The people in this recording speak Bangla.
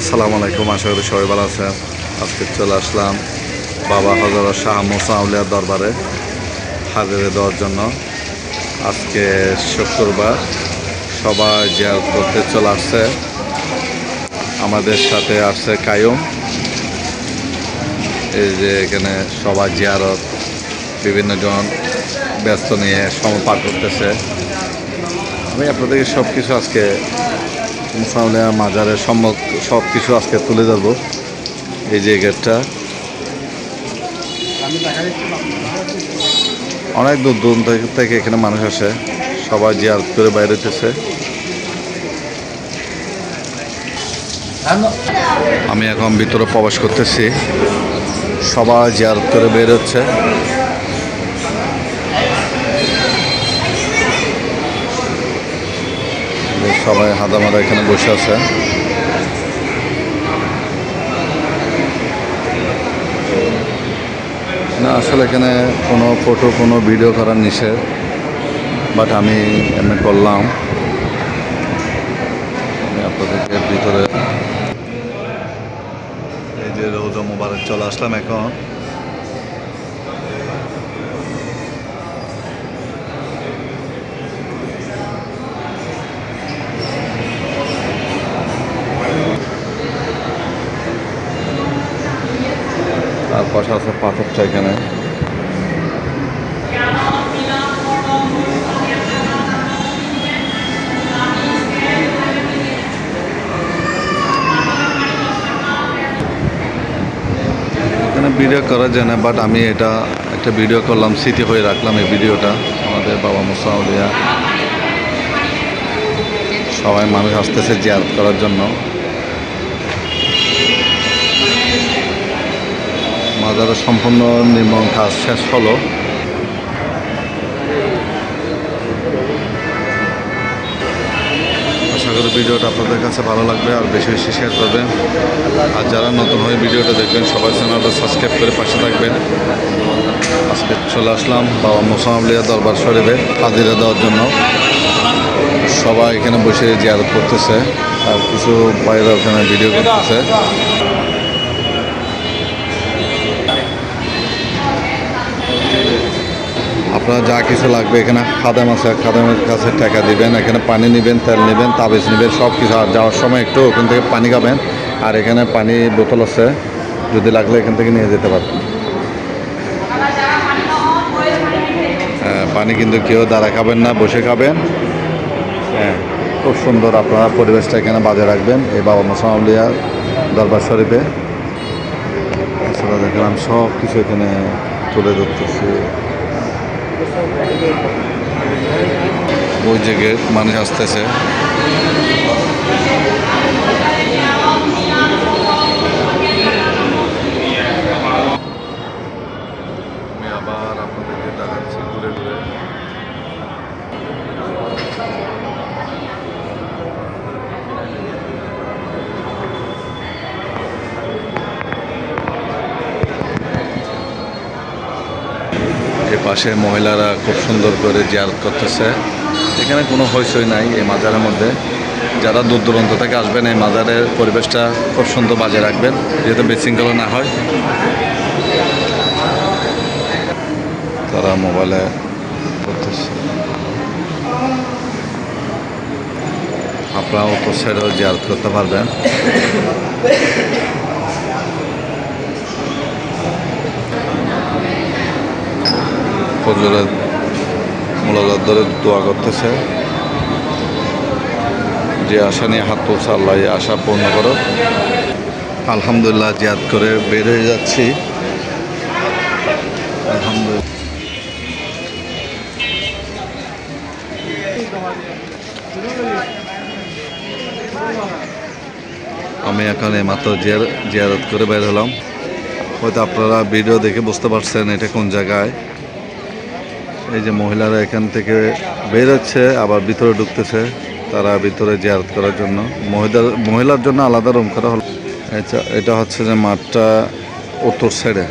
আসসালামু আলাইকুম, আশা করি সবাই ভালো আছেন। আজকে চলে আসলাম বাবা হজরত শাহ মোসা আউলিয়ার দরবারে হাজিরে দেওয়ার জন্য। আজকে শুক্রবার, সবাই জিয়ারত করতে চলে আসছে। আমাদের সাথে আসছে কায়ুম এই যে এখানে সবাই জিয়ারত, বিভিন্ন জন ব্যস্ত নিয়ে সময় পার করতেছে। আমি আপনাদেরকে সব কিছু আজকে মুসাউলিয়া মাজারের সম্মুখ সব কিছু আজকে তুলে ধরবো। এই যে গেটটা। অনেক দূর দূর থেকে- এখানে মানুষ আসে। সবাই জিয়ার করে বাইরে হইতেছে। আমি এখন ভিতরে প্রবেশ করতেছি। সবাই জিয়ার করে বের হচ্ছে। সবাই হাদামাদা এখানে বসে আছে। না, আসলে এখানে কোনো ফটো কোনো ভিডিও করার নিষেধ বাট আমি এমনি করলাম। আমি আপনাদেরকে ভিতরে এই যে রোজা মোবারক চলে আসলাম এখন। তার পাশে আছে পাথরটা এখানে। ভিডিও করা যায় না বাট আমি এটা একটা ভিডিও করলাম, স্মৃতি হয়ে রাখলাম এই ভিডিওটা আমাদের বাবা মুসাউলিয়া সবাই মানুষ আসতেছে জিয়ারত করার জন্য। মাজারের সম্পূর্ণ নির্মাণ কাজ শেষ হলো। আশা করি ভিডিওটা আপনাদের কাছে ভালো লাগবে আর বেশি বেশি শেয়ার করবেন। আর যারা নতুন হয়ে ভিডিওটা দেখবেন, সবাই চ্যানেলটা সাবস্ক্রাইব করে পাশে থাকবেন। আজকে চলে আসলাম বাবা মোসামলিয়া দরবার শরীফে হাজিরা দেওয়ার জন্য। সবাই এখানে বসে জিয়ারত করতেছে আর কিছু বাইরে ওখানে ভিডিও করতেছে। আপনার যা কিছু লাগবে এখানে খাদাম আছে খাদামের কাছে টাকা দিবেন এখানে পানি নেবেন তেল নেবেন তাবিজ নেবেন সব কিছু আর যাওয়ার সময় একটু ওখান থেকে পানি খাবেন আর এখানে পানি বোতল আছে যদি লাগলে এখান থেকে নিয়ে যেতে পারবেন। হ্যাঁ, পানি কিন্তু কেউ দাঁড়া খাবেন না বসে খাবেন। হ্যাঁ খুব সুন্দর আপনারা পরিবেশটা এখানে বাজে রাখবেন। এই বাবা মোসামলিয়া দরবার শরীফে। এছাড়া দেখলাম সব কিছু এখানে তুলে ধরতেছি। ওই যে গেট মানুষ আসতেছে। এ পাশে মহিলারা খুব সুন্দর করে জিয়ারত করতেছে। এখানে কোনো হইচই নাই এই মাজারের মধ্যে। যারা দূর দূরান্ত থেকে আসবেন, এই মাজারের পরিবেশটা খুব সুন্দর বাজে রাখবেন যাতে বিশৃঙ্খলা না হয়। তারা মোবাইলে করতেছে। আপনারা উত্তর সাইডেও জিয়ারত করতে পারবেন। ফজরের মোলাজার ধরে দোয়া করতেছে। যে আশা নিয়ে হাত তুলছে আল্লাহ আশা পূর্ণ করো আলহামদুলিল্লাহ জিয়াদ করে বের হয়ে যাচ্ছি। আমি এখন মাত্র জিয়ার, জিয়ারত করে বের হলাম। হয়তো আপনারা ভিডিও দেখে বুঝতে পারছেন এটা কোন জায়গায়। এই যে মহিলারা এখান থেকে বেরোচ্ছে, আবার ভিতরে ঢুকতেছে তারা ভিতরে জিয়ারত করার জন্য। মহিলার মহিলার জন্য আলাদা রুম করা হলো। এটা এটা হচ্ছে যে মাঠটা উত্তর সাইডে